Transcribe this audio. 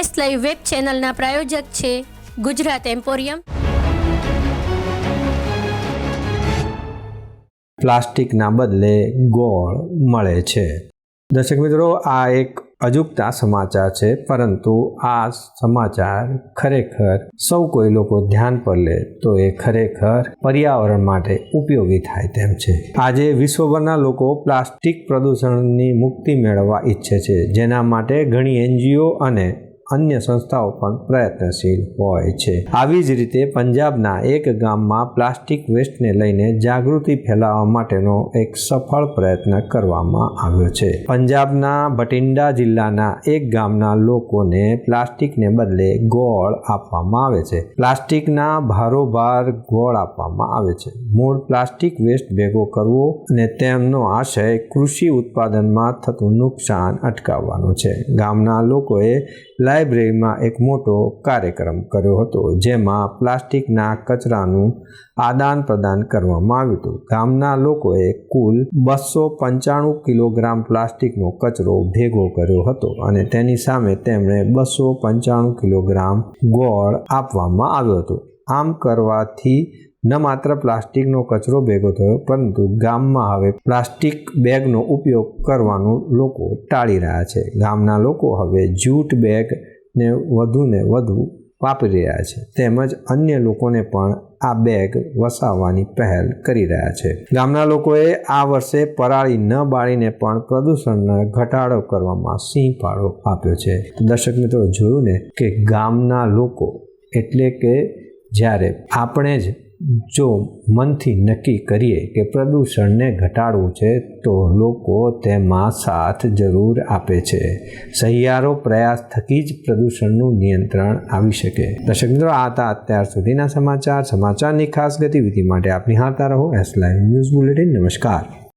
S live web ચેનલના પ્રાયોજક છે Gujarat emporium. પ્લાસ્ટિકના બદલે ગોળ મળે છે. દર્શક મિત્રો, આ એક અજુકતા સમાચાર છે, પરંતુ આ સમાચાર ખરેખર સૌ કોઈ લોકો ધ્યાન પર લે તો એ ખરેખર પર્યાવરણ માટે ઉપયોગી થાય તેમ છે. આજે વિશ્વભરના લોકો પ્લાસ્ટિક પ્રદૂષણની મુક્તિ મેળવવા ઈચ્છે છે, જેના માટે ઘણી એનજીઓ અને અન્ય સંસ્થાઓ પણ પ્રયત્નશીલ હોય છે. આવી જ રીતે પંજાબના એક ગામમાં પ્લાસ્ટિક વેસ્ટને લઈને જાગૃતિ ફેલાવવા માટેનો એક સફળ પ્રયત્ન કરવામાં આવ્યો છે. પંજાબના ભટિંડા જિલ્લાના એક ગામના લોકોને પ્લાસ્ટિકને બદલે ગોળ આપવામાં આવે છે. પ્લાસ્ટિકના ભારોભાર ગોળ આપવામાં આવે છે. મૂળ પ્લાસ્ટિક વેસ્ટ ભેગો કરવો અને તેમનો આશય કૃષિ ઉત્પાદનમાં થતું નુકસાન અટકાવવાનો છે. ગામના લોકોએ લાઇબ્રેરીમાં એક મોટો કાર્યક્રમ કર્યો હતો, જેમાં પ્લાસ્ટિકના કચરાનું આદાન પ્રદાન કરવામાં આવ્યું હતું. ગામના લોકોએ કુલ બસો પંચાણું કિલોગ્રામ પ્લાસ્ટિકનો કચરો ભેગો કર્યો હતો અને તેની સામે તેમણે બસો પંચાણું કિલોગ્રામ ગોળ આપવામાં આવ્યો હતો. આમ કરવાથી ન માત્ર પ્લાસ્ટિકનો કચરો ભેગો થયો, પરંતુ ગામમાં હવે પ્લાસ્ટિક બેગનો ઉપયોગ કરવાનું લોકો ટાળી રહ્યા છે. ગામના લોકો હવે જૂટ બેગને વધુને વધુ વાપરી રહ્યા છે. તેમજ અન્ય લોકોને પણ આ બેગ વસાવવાની પહેલ કરી રહ્યા છે. ગામના લોકોએ આ વર્ષે પરાળી ન બાળીને પણ પ્રદૂષણનો ઘટાડો કરવામાં સિંહ ફાળો આપ્યો છે. દર્શક મિત્રો, જોયું ને કે ગામના લોકો એટલે કે જ્યારે આપણે જ જો મનથી નક્કી કરીએ કે પ્રદૂષણને ઘટાડવું છે, તો લોકો તેમાં સાથ જરૂર આપે છે. સહિયારો પ્રયાસ થકી જ પ્રદૂષણનું નિયંત્રણ આવી શકે. દર્શક મિત્રો, આ હતા અત્યાર સુધીના સમાચાર. સમાચારની ખાસ ગતિવિધિ માટે આપ નિહાળતા રહો. એસ લાઈવ ન્યૂઝ બુલેટિન નમસ્કાર.